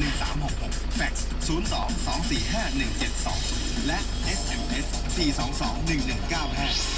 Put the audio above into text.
1366แฟกซ์02 245 172และ SMS 422 1195